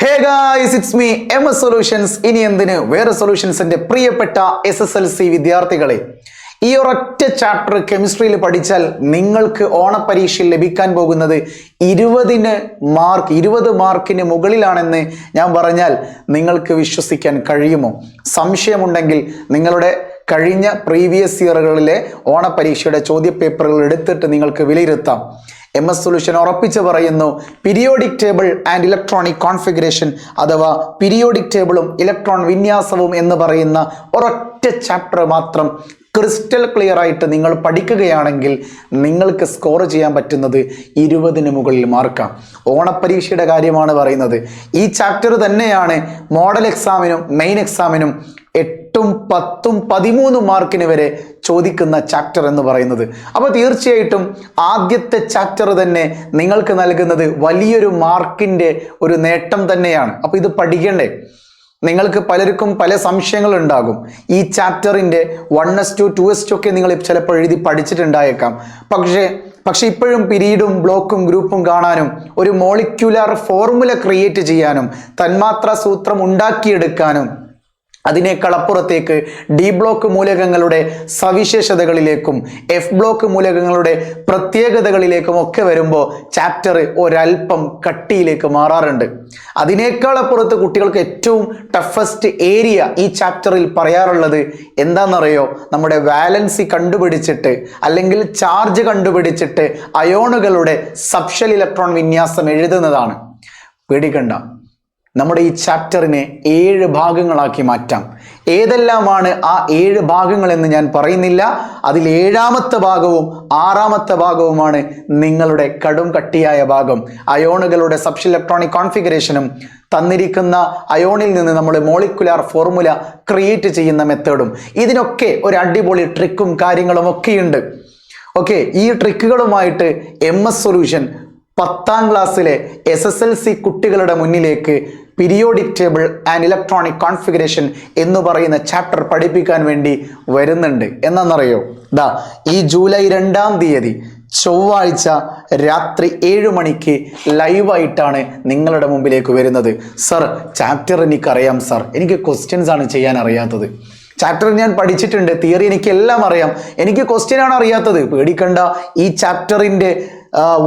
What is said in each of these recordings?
Hey guys it's me M S solutions ഇനി എന്തിന്? വേറെ സൊല്യൂഷൻസിന്റെ പ്രിയപ്പെട്ട എസ് എസ് എൽ സി വിദ്യാർത്ഥികളെ. ഈ ഒരൊറ്റ ചാപ്റ്റർ കെമിസ്ട്രിയിൽ പഠിച്ചാൽ നിങ്ങൾക്ക് ഓണപരീക്ഷയിൽ ലഭിക്കാൻ പോകുന്നത് ഇരുപതിന് മാർക്ക് ഇരുപത് മാർക്കിന് മുകളിലാണെന്ന് ഞാൻ പറഞ്ഞാൽ നിങ്ങൾക്ക് വിശ്വസിക്കാൻ കഴിയുമോ? സംശയമുണ്ടെങ്കിൽ നിങ്ങളുടെ കഴിഞ്ഞ പ്രീവിയസ് ഇയറുകളിലെ ഓണപരീക്ഷയുടെ ചോദ്യപേപ്പറുകൾ എടുത്തിട്ട് നിങ്ങൾക്ക് വിലയിരുത്താം. എം എസ് സൊല്യൂഷൻ ഉറപ്പിച്ച് പറയുന്നു. Periodic table and electronic configuration അഥവാ പിരിയോഡിക് ടേബിളും ഇലക്ട്രോൺ വിന്യാസവും എന്ന് പറയുന്ന ഒരൊറ്റ ചാപ്റ്റർ മാത്രം ക്രിസ്റ്റൽ ക്ലിയർ ആയിട്ട് നിങ്ങൾ പഠിക്കുകയാണെങ്കിൽ നിങ്ങൾക്ക് സ്കോർ ചെയ്യാൻ പറ്റുന്നത് ഇരുപതിന് മുകളിൽ മാർക്കാം ഓണപ്പരീക്ഷയുടെ കാര്യമാണ് പറയുന്നത്. ഈ ചാപ്റ്റർ തന്നെയാണ് മോഡൽ എക്സാമിനും മെയിൻ എക്സാമിനും എട്ടും പത്തും പതിമൂന്ന് മാർക്കിന് വരെ ചോദിക്കുന്ന ചാപ്റ്റർ എന്ന് പറയുന്നത്. അപ്പോൾ തീർച്ചയായിട്ടും ആദ്യത്തെ ചാപ്റ്റർ തന്നെ നിങ്ങൾക്ക് നൽകുന്നത് വലിയൊരു മാർക്കിന്റെ ഒരു നേട്ടം തന്നെയാണ്. അപ്പോൾ ഇത് പഠിക്കണ്ടേ? നിങ്ങൾക്ക് പലർക്കും പല സംശയങ്ങൾ ഉണ്ടാകും ഈ ചാപ്റ്ററിന്റെ one S two two S two ഒക്കെ നിങ്ങൾ ചിലപ്പോൾ എഴുതി പഠിച്ചിട്ടുണ്ടായേക്കാം. പക്ഷേ പക്ഷേ ഇപ്പോഴും പിരീഡും ബ്ലോക്കും ഗ്രൂപ്പും കാണാനും ഒരു മോളിക്യുലാർ ഫോർമുല ക്രിയേറ്റ് ചെയ്യാനും തന്മാത്ര സൂത്രം ഉണ്ടാക്കിയെടുക്കാനും അതിനേക്കാൾ അപ്പുറത്തേക്ക് ഡി ബ്ലോക്ക് മൂലകങ്ങളുടെ സവിശേഷതകളിലേക്കും എഫ് ബ്ലോക്ക് മൂലകങ്ങളുടെ പ്രത്യേകതകളിലേക്കും ഒക്കെ വരുമ്പോൾ ചാപ്റ്റർ ഒരൽപ്പം കട്ടിയിലേക്ക് മാറാറുണ്ട്. അതിനേക്കാൾ അപ്പുറത്ത് കുട്ടികൾക്ക് ഏറ്റവും ടഫസ്റ്റ് ഏരിയ ഈ ചാപ്റ്ററിൽ പറയാറുള്ളത് എന്താണെന്നറിയോ? നമ്മുടെ വാലൻസി കണ്ടുപിടിച്ചിട്ട് അല്ലെങ്കിൽ ചാർജ് കണ്ടുപിടിച്ചിട്ട് അയോണുകളുടെ സബ്ഷൽ ഇലക്ട്രോൺ വിന്യാസം എഴുതുന്നതാണ്. പേടിക്കണ്ട. നമ്മുടെ ഈ ചാപ്റ്ററിനെ ഏഴ് ഭാഗങ്ങളാക്കി മാറ്റാം. ഏതെല്ലാമാണ് ആ ഏഴ് ഭാഗങ്ങൾ എന്ന് ഞാൻ പറയുന്നില്ല. അതിൽ ഏഴാമത്തെ ഭാഗവും ആറാമത്തെ ഭാഗവുമാണ് നിങ്ങളുടെ കടും കട്ടിയായ ഭാഗം. അയോണുകളുടെ സബ്ഷ് ഇലക്ട്രോണിക് കോൺഫിഗറേഷനും തന്നിരിക്കുന്ന അയോണിൽ നിന്ന് നമ്മൾ മോളിക്കുലാർ ഫോർമുല ക്രിയേറ്റ് ചെയ്യുന്ന മെത്തേഡും. ഇതിനൊക്കെ ഒരു അടിപൊളി ട്രിക്കും കാര്യങ്ങളും ഒക്കെയുണ്ട്. ഓക്കെ ഈ ട്രിക്കുകളുമായിട്ട് എം എസ് സൊല്യൂഷൻ പത്താം ക്ലാസ്സിലെ എസ് എസ് എൽ സി കുട്ടികളുടെ മുന്നിലേക്ക് periodic table and electronic configuration എന്ന് പറയുന്ന ചാപ്റ്റർ പഠിപ്പിക്കാൻ വേണ്ടി വരുന്നുണ്ട്. എന്നറിയോ ദാ ഈ ജൂലൈ രണ്ടാം തീയതി ചൊവ്വാഴ്ച രാത്രി ഏഴ് മണിക്ക് ലൈവായിട്ടാണ് നിങ്ങളുടെ മുമ്പിലേക്ക് വരുന്നത്. സർ ചാപ്റ്റർ എനിക്കറിയാം സർ എനിക്ക് ക്വസ്റ്റ്യൻസ് ആണ് ചെയ്യാൻ അറിയാത്തത്. ചാപ്റ്റർ ഞാൻ പഠിച്ചിട്ടുണ്ട്. തിയറി എനിക്ക് എല്ലാം അറിയാം. എനിക്ക് ക്വസ്റ്റ്യൻ ആണ് അറിയാത്തത്. പേടിക്കണ്ട. ഈ ചാപ്റ്ററിന്റെ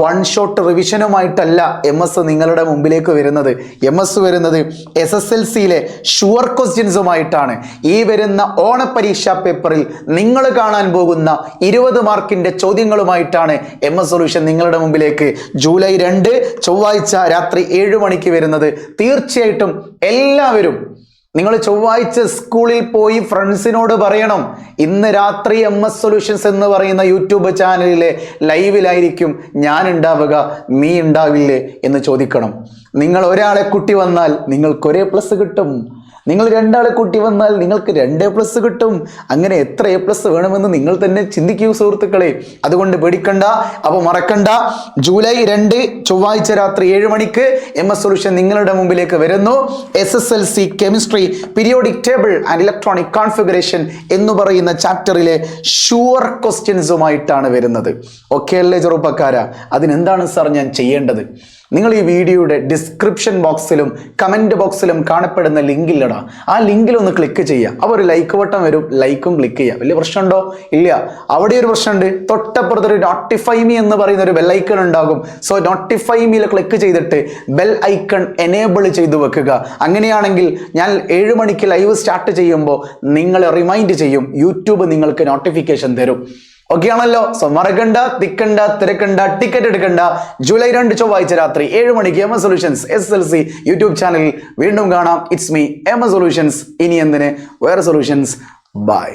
വൺ ഷോട്ട് റിവിഷനുമായിട്ടല്ല എം എസ് നിങ്ങളുടെ മുമ്പിലേക്ക് വരുന്നത്. എം എസ് വരുന്നത് എസ് എസ് എൽ സിയിലെ ഷുവർ ക്വസ്റ്റ്യൻസുമായിട്ടാണ് ഈ വരുന്ന ഓണപരീക്ഷാ പേപ്പറിൽ നിങ്ങൾ കാണാൻ പോകുന്ന ഇരുപത് മാർക്കിന്റെ ചോദ്യങ്ങളുമായിട്ടാണ് എം എസ് സൊല്യൂഷൻ നിങ്ങളുടെ മുമ്പിലേക്ക് ജൂലൈ രണ്ട് ചൊവ്വാഴ്ച രാത്രി ഏഴ് മണിക്ക് വരുന്നത്. തീർച്ചയായിട്ടും എല്ലാവരും നിങ്ങൾ ചൊവ്വാഴ്ച സ്കൂളിൽ പോയി ഫ്രണ്ട്സിനോട് പറയണം. ഇന്ന് രാത്രി എം എസ് സൊല്യൂഷൻസ് എന്ന് പറയുന്ന യൂട്യൂബ് ചാനലിലെ ലൈവിലായിരിക്കും ഞാൻ ഉണ്ടാവുക നീ ഉണ്ടാവില്ലേ എന്ന് ചോദിക്കണം. നിങ്ങൾ ഒരാളെ കുട്ടി വന്നാൽ നിങ്ങൾക്ക് ഒരേ പ്ലസ് കിട്ടും. നിങ്ങൾ രണ്ടാളെ കൂട്ടി വന്നാൽ നിങ്ങൾക്ക് രണ്ട് എ പ്ലസ് കിട്ടും. അങ്ങനെ എത്ര എ പ്ലസ് വേണമെന്ന് നിങ്ങൾ തന്നെ ചിന്തിക്കൂ സുഹൃത്തുക്കളെ. അതുകൊണ്ട് പേടിക്കണ്ട അപ്പോൾ മറക്കണ്ട. ജൂലൈ രണ്ട് ചൊവ്വാഴ്ച രാത്രി ഏഴ് മണിക്ക് എം എസ് സൊല്യൂഷൻ നിങ്ങളുടെ മുമ്പിലേക്ക് വരുന്നു. S S L C chemistry periodic table and electronic configuration എന്ന് പറയുന്ന ചാപ്റ്ററിലെ ഷുവർ ക്വസ്റ്റ്യൻസുമായിട്ടാണ് വരുന്നത്. ഓക്കെ അല്ലേ ചെറുപ്പക്കാരാ? അതിനെന്താണ് സാർ ഞാൻ ചെയ്യേണ്ടത്? നിങ്ങൾ ഈ വീഡിയോയുടെ ഡിസ്ക്രിപ്ഷൻ ബോക്സിലും കമന്റ് ബോക്സിലും കാണപ്പെടുന്ന ലിങ്കില്ലടാ. ആ ലിങ്കിൽ ഒന്ന് ക്ലിക്ക് ചെയ്യുക. അപ്പോൾ ഒരു ലൈക്ക് ബട്ടൺ വരും. ലൈക്കും ക്ലിക്ക് ചെയ്യുക. വലിയ പ്രശ്നമുണ്ടോ? ഇല്ല. അവിടെ ഒരു പ്രശ്നമുണ്ട്. തൊട്ടപ്പുറത്തൊരു നോട്ടിഫൈ മീ എന്ന് പറയുന്ന ഒരു ബെൽ ഐക്കൺ ഉണ്ടാകും സോ നോട്ടിഫൈ മീയിൽ ക്ലിക്ക് ചെയ്തിട്ട് ബെൽ ഐക്കൺ എനേബിൾ ചെയ്തു വെക്കുക. അങ്ങനെയാണെങ്കിൽ ഞാൻ ഏഴ് മണിക്ക് ലൈവ് സ്റ്റാർട്ട് ചെയ്യുമ്പോൾ നിങ്ങളെ റിമൈൻഡ് ചെയ്യും. യൂട്യൂബ് നിങ്ങൾക്ക് നോട്ടിഫിക്കേഷൻ തരും. ഓക്കെ ആണല്ലോ. സോ മറക്കണ്ട തിക്കണ്ട തിരക്കണ്ട ടിക്കറ്റ് എടുക്കണ്ട. ജൂലൈ രണ്ട് ചൊവ്വാഴ്ച രാത്രി ഏഴ് മണിക്ക് M S solutions S L C YouTube ചാനലിൽ വീണ്ടും കാണാം. It's me M S solutions ഇനി എന്തിന്? വേറെ സൊല്യൂഷൻസ് ബൈ